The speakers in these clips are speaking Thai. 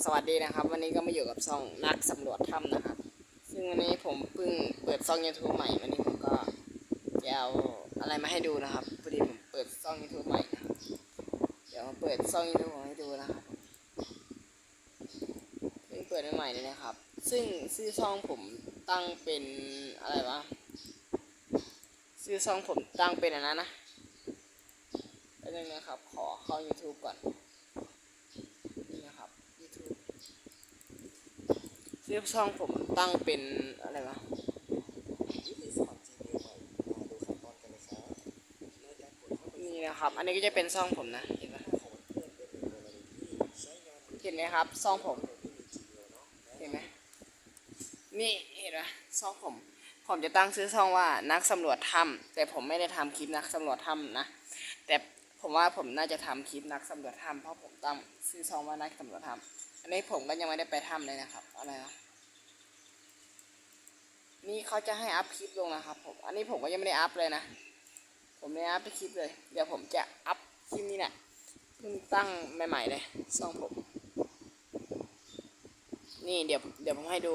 สวัสดีนะครับ วันนี้ก็มาอยู่กับช่องนักสำรวจถ้ำนะครับ ซึ่งวันนี้ผมเพิ่งเปิดช่อง YouTube ใหม่ วันนี้ผมก็จะเอาอะไรมาให้ดูนะครับพอดีผมเปิดช่อง YouTube ใหม่นะครับเดี๋ยวมาเปิดช่อง YouTube ผมให้ดูนะครับเพิ่งเปิดใหม่ๆเลยนะครับ ซึ่งชื่อช่องผมตั้งเป็นอะไรวะชื่อช่องผมตั้งเป็นอันนั้นนะเป็นยังนะครับขอเข้า YouTube ก่อนนะครับ YouTube ชื่อช่องผมตั้งเป็นอะไรวะนี่นะครับ อันนี้ก็จะเป็นช่องผมนะ เห็นไหมของเพื่อนเป็นกรณีที่ใช้งานมือเห็นไหมครับช่องผม เห็นไหมนี่เห็นไหมช่องผม ผมจะตั้งชื่อช่องว่านักสำรวจถ้ำแต่ผมไม่ได้ทำคลิปนักสำรวจถ้ำนะแต่ผมว่าผมน่าจะทำคลิปนักสำรวจถ้ำเพราะผมตั้งชื่อช่องว่านักสำรวจถ้ำ อันนี้ผมก็ยังไม่ได้ไปถ้ำเลยนะครับ อะไรนะนี่เขาจะให้อัพคลิปลงนะครับผม อันนี้ผมก็ยังไม่ได้อัพเลยนะ ผมไม่ได้อัพคลิปเลย เดี๋ยวผมจะอัพคลิปนี้แหละเพิ่งตั้งใหม่ๆเลยช่องผม นี่เดี๋ยวเดี๋ยวผมให้ดู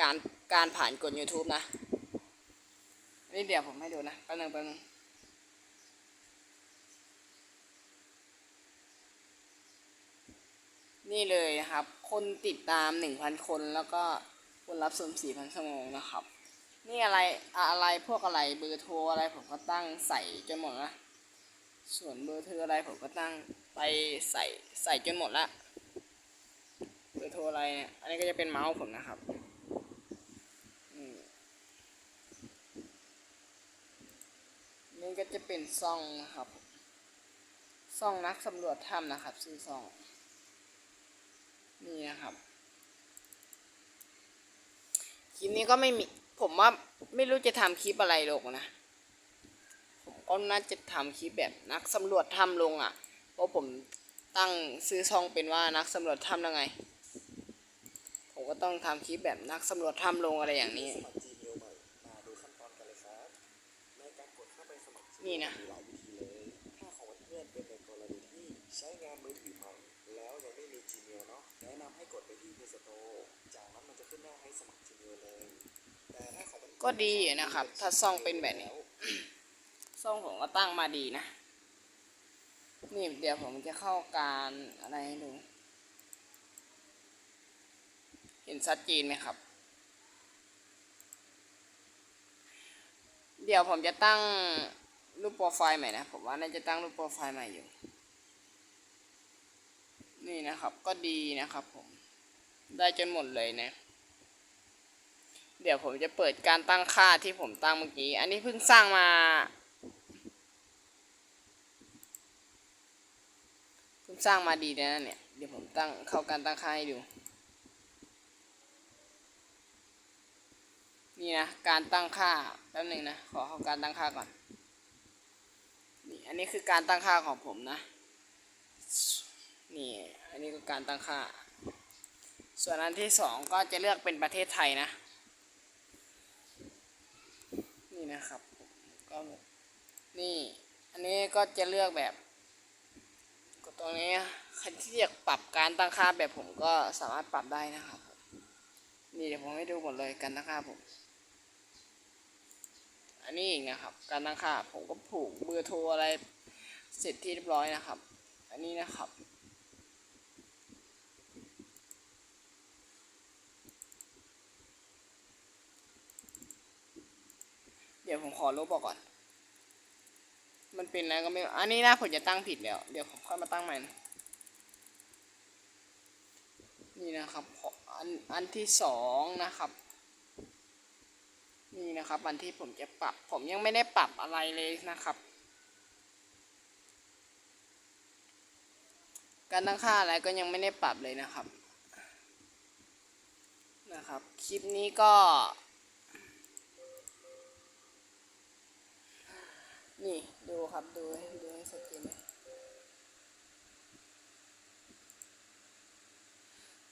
การการผ่านกด YouTube นะ นี่เดี๋ยวผมให้ดูนะแป๊บนึงแป๊บนึง นี่เลยนะครับ คนติดตาม 1,000 คนแล้วก็คนรับชม4,000ชั่วโมงนะครับ นี่อะไรอะไรพวกอะไรเบอร์โทรอะไรผมก็ตั้งใส่จนหมดนะส่วนเบอร์โทรอะไรผมก็ตั้งไปใส่ใส่จนหมดละเบอร์โทรอะไรเนี่ยอันนี้ก็จะเป็นเมาส์ผมนะครับอืมนี่ก็จะเป็นซ่องนะครับซ่องนักสำรวจถ้ำนะครับชื่อซ่อง นี่นะครับ คลิปนี้ก็ไม่มี ผมว่าไม่รู้จะทำคลิปอะไรลงนะ ผมก็น่าจะทำคลิปแบบนักสำรวจถ้ำลงอะ เพราะผมตั้งซื้อช่องเป็นว่านักสำรวจถ้ำยังไง ผมก็ต้องทำคลิปแบบนักสำรวจถ้ำลงอะไรอย่างนี้สมัคร Gmail ใหม่มาดูขั้นตอนกันเลยครับในการกดเข้าไปสมัคร Gmail นี่นะมีหลายวิธีเลยถ้าของเพื่อนเป็นในกรณีที่ใช้งานมือถือใหม่ แล้วยังไม่มี Gmail เนาะแนะนำให้กดไปที่ Play Store จากนั้นมันจะขึ้นหน้าให้สมัคร Gmail เลย แต่ถ้าของมันก็ดีอยู่นะครับ ถ้าซ่องเป็นแบบนี้ ซ่องผมก็ตั้งมาดีนะ นี่เดี๋ยวผมจะเข้าการอะไรให้ดู เห็นชัดเจนไหมครับ เดี๋ยวผมจะตั้งรูปโปรไฟล์ใหม่นะ ผมว่าน่าจะตั้งรูปโปรไฟล์ใหม่อยู่ นี่นะครับก็ดีนะครับผมได้จนหมดเลยนะ เดี๋ยวผมจะเปิดการตั้งค่าที่ผมตั้งเมื่อกี้ อันนี้เพิ่งสร้างมา เพิ่งสร้างมาดีนะเนี่ย เดี๋ยวผมตั้งเข้าการตั้งค่าให้ดู นี่นะการตั้งค่าแป๊บหนึ่งนะขอเข้าการตั้งค่าก่อน นี่อันนี้คือการตั้งค่าของผมนะ นี่ อันนี้ก็การตั้งค่า ส่วนอันที่สองก็จะเลือกเป็นประเทศไทยนะ นี่นะครับ ก็นี่ อันนี้ก็จะเลือกแบบกดตรงนี้ใครที่อยากปรับการตั้งค่าแบบผมก็สามารถปรับได้นะครับ นี่เดี๋ยวผมให้ดูหมดเลยการตั้งค่าผม อันนี้อีกนะครับ การตั้งค่าผมก็ผูกเบอร์โทรอะไรเสร็จที่เรียบร้อยนะครับ อันนี้นะครับ ดี๋ยวผมขอลบออกก่อน มันเป็นแล้วก็ไม่ อันนี้นะผมจะตั้งผิดแล้ว เดี๋ยวผมค่อยมาตั้งใหม่นะนี่นะครับออันอันที่สองนะครับ นี่นะครับ อันที่ผมจะปรับ ผมยังไม่ได้ปรับอะไรเลยนะครับ การตั้งค่าอะไรก็ยังไม่ได้ปรับเลยนะครับ นะครับ คลิปนี้ก็ นี่ดูครับดูให้ดูให้ชัดเจนเลย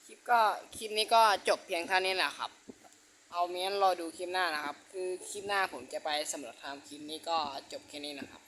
คลิปก็คลิปนี้ก็จบเพียงเท่านี้แหละครับ เอาเมียนรอดูคลิปหน้านะครับ คือคลิปหน้าผมจะไปสำรวจทำคลิปนี้ก็จบแค่นี้นะครับ